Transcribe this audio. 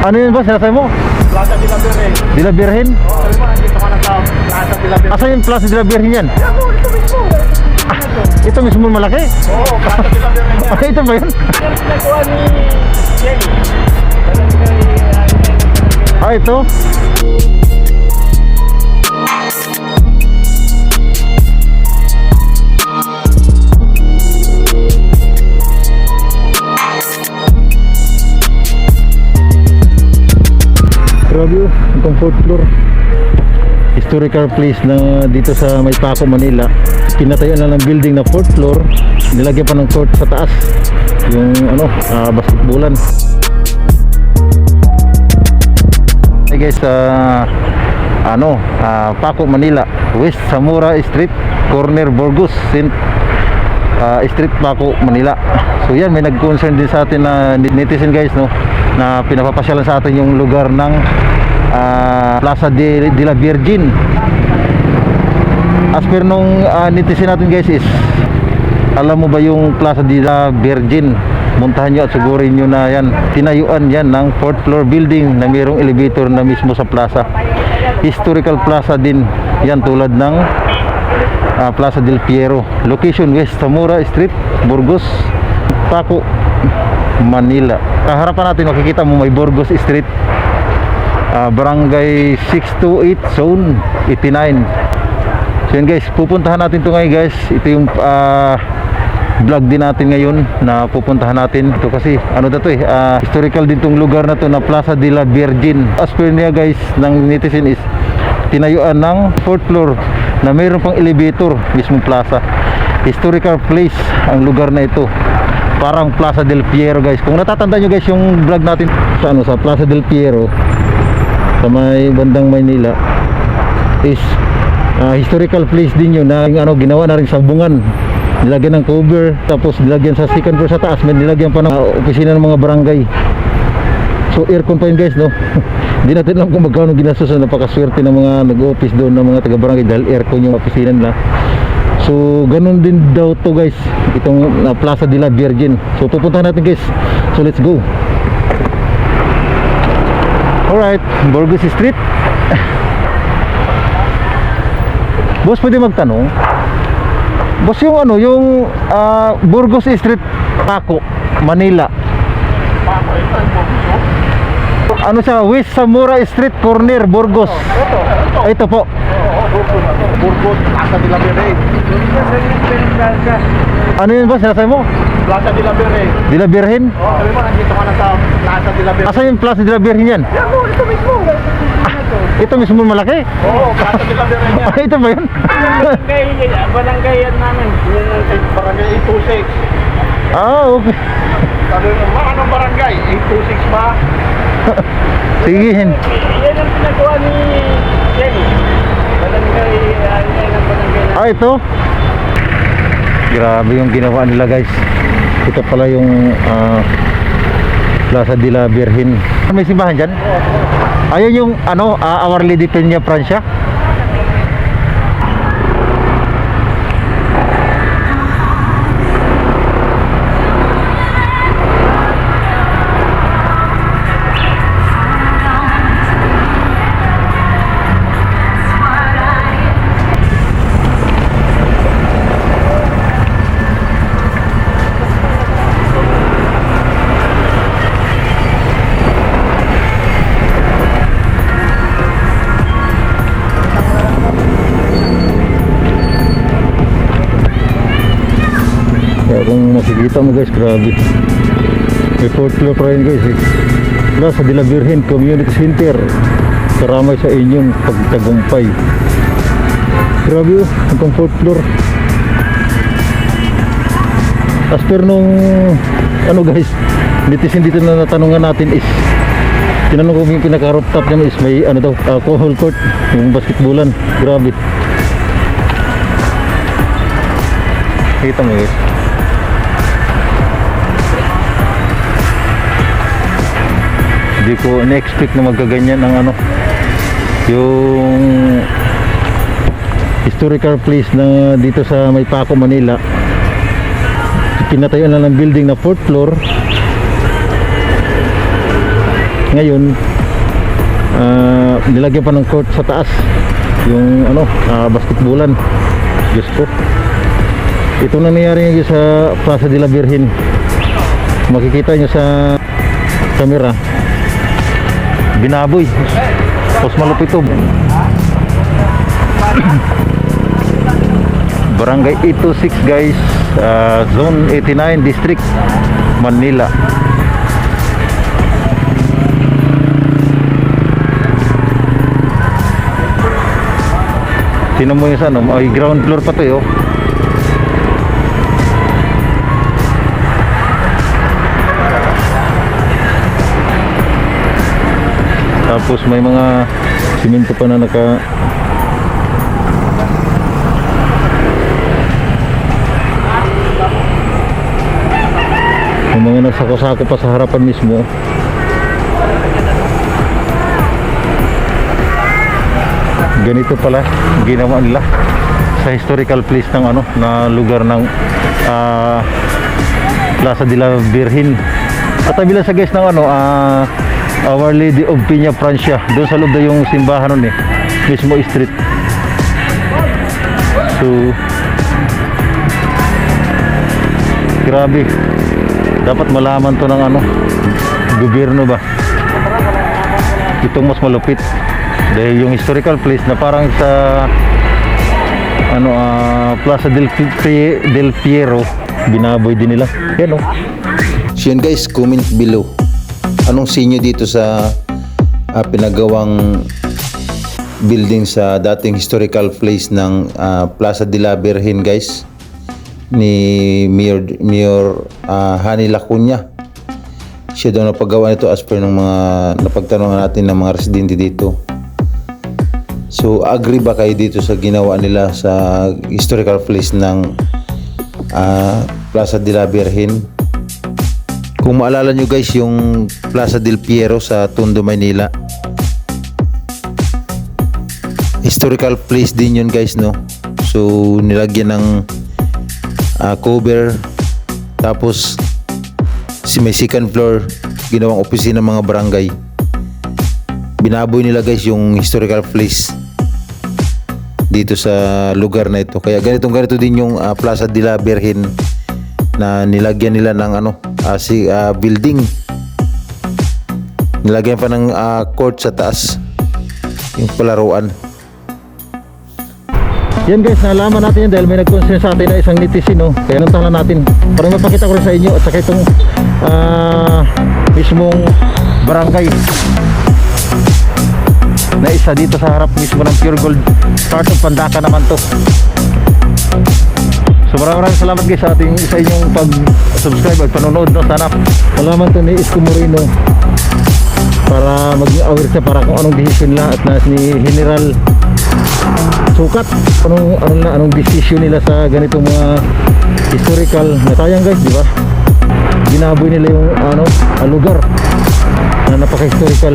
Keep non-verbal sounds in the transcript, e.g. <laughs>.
Ano yun ba sinasabi mo? Plaza de la Virgen. De la Virgen? Oo, sabi mo, nandito ka na sa Plaza de la Virgen. Asa yung Plaza de la Virgen yan? Yan mo, ito mismo. Ito mismo malaki. Oo, Plaza de la Virgen yan. Ah, ito ba yun? Yan pinagawa ni Jenny. Ah, Ah, ito. Grabe oh, itong fourth floor. Historical place na dito sa May Paco, Manila. Pinatayo na ng building na fourth floor. Nilagyan pa ng court sa taas. Yung ano, ah, basketballan. Hey guys, ah, ano, ah, Paco, Manila, West Samura Street, corner Burgos, St. ah, Street, Paco, Manila. So yan, may nag-concern din sa atin na netizen guys, no, na pinapapasyalan sa atin yung lugar ng ah, Plaza de, de la Virgin. As per nung ah, netizen natin guys is, alam mo ba yung Plaza de la Virgin? Muntahan nyo at sigurin nyo na yan. Tinayuan yan ng fourth floor building na mayroong elevator na mismo sa plaza. Historical plaza din yan tulad ng ah, Plaza del Piero. Location West Zamora Street, Burgos, Paco, Manila. Kaharapan natin makikita mo may Burgos Street. ah, barangay 628 Zone 89. So yun guys, pupuntahan natin to ngayon guys. Ito yung ah, vlog din natin ngayon na pupuntahan natin. Ito kasi ano na to eh, ah, historical din tong lugar na to na Plaza de la Virgin. As per niya guys, ng netizen is tinayuan ng fourth floor na mayroon pang elevator mismong plaza. Historical place ang lugar na ito. Parang Plaza del Piero guys. Kung natatandaan nyo guys yung vlog natin sa ano sa Plaza del Piero sa may bandang Maynila is ah, historical place din yun na yung ano ginawa na rin sa bungan. Nilagyan ng cover tapos nilagyan sa second floor sa taas may nilagyan pa ng ah, opisina ng mga barangay. So aircon pa yun guys no? <laughs> Hindi natin alam kung magkano ginastos na napakaswerte ng mga nag-office doon ng mga taga barangay dahil aircon yung opisina nila so ganun din daw to guys itong ah, Plaza de la Virgin so pupuntahan natin guys so let's go Alright, Burgos Street. <laughs> Boss, pwede magtanong? Boss, yung ano, yung ah, Burgos Street, Paco, Manila. Paco, ito. Ano siya? West Zamora Street, Corner, Burgos. Ito po. Burgos. Plaza de la Virgen. Plaza Ano yun ba? Sinasabi mo? de la Virgen. De la Virgen? Oo, sabi mo, nandito ka na sa Plaza de la Virgen. Asa yung Plaza de la Virgen yan? Yan mo, ito mismo. Ito mismo malaki? Oo, Plaza de la Virgen yan. Ah, <laughs> ito ba yun? Barangay, barangay yan namin. Yung barangay 826. ah, okay. Sabi mo, ma, anong barangay? 826 ba? <laughs> Sige. Yan ang pinagawa ni Jenny. Ah, ito? Grabe yung ginawa nila guys. Ito pala yung ah, Plaza de la Virgen. May simbahan dyan? Ayun yung ano, ah, Our Lady Peña Francia. Makikita mo guys, grabe. May floor pa rin guys eh. Plaza de la Virgen Community Center. Karamay sa inyong pagtagumpay. Grabe oh, fourth floor. As per nung ano guys, netizen dito na natanungan natin is tinanong ko yung pinaka rooftop niya is may ano daw, alcohol court, yung basketballan. Grabe. Kita mo guys. Hindi ko na-expect na magkaganyan ang ano yung historical place na dito sa May Paco, Manila. Pinatayo na ng building na fourth floor. Ngayon, ah, nilagyan pa ng court sa taas. Yung ano, ah, basketballan. Diyos ko. Ito na nangyari ngayon sa Plaza de la Virgen. Makikita nyo sa camera. Binaboy. Tapos malupit to. <coughs> Barangay 826 guys, ah, Zone 89 District, Manila. Tinan mo yung ano, ay ground floor pa to yo. Tapos may mga simento pa na naka Yung mga nagsako-sako pa sa harapan mismo. Ganito pala ginawa nila sa historical place ng ano na lugar ng ah, Plaza de la Virgen. At tabi lang sa guys ng ano ah, Our Lady of Piña Francia. Doon sa loob na yung simbahan nun eh. Mismo street. So Grabe. Dapat malaman to ng ano, gobyerno ba? Itong mas malupit. Dahil yung historical place na parang sa ano ah, Plaza del, Pi- del Piero binaboy din nila. Yan oh. So yun guys, comment below. Anong sinyo dito sa ah, pinagawang building sa dating historical place ng ah, Plaza de la Virgen guys ni Mayor, Mayor ah, Hani Lacuna. Siya daw napagawa nito as per ng mga napagtanungan natin ng mga residente dito. So agree ba kayo dito sa ginawa nila sa historical place ng ah, Plaza de la Virgen? Kung maalala nyo guys yung Plaza del Piero sa Tondo, Manila. Historical place din yun guys no. So nilagyan ng ah, cover tapos si may second floor ginawang opisina ng mga barangay. Binaboy nila guys yung historical place dito sa lugar na ito. Kaya ganitong ganito din yung ah, Plaza de la Virgen na nilagyan nila ng ano ah, si ah, building. Nilagyan pa ng ah, court sa taas. Yung palaruan. Yan guys, nalaman natin yan dahil may nag-concern sa atin na isang netizen no. Kaya nuntahan lang natin para mapakita ko rin sa inyo at saka itong ah, mismong barangay na isa dito sa harap mismo ng Pure Gold part of Pandaka naman to so maraming maraming salamat guys sa ating sa inyong pag-subscribe at panonood no sana. Malaman to ni Isko Moreno para maging aware siya para kung anong decision nila at na ni General sukat. Anong ano na anong decision nila sa ganitong mga historical na sayang guys di ba? Binaboy nila yung ano lugar na napaka historical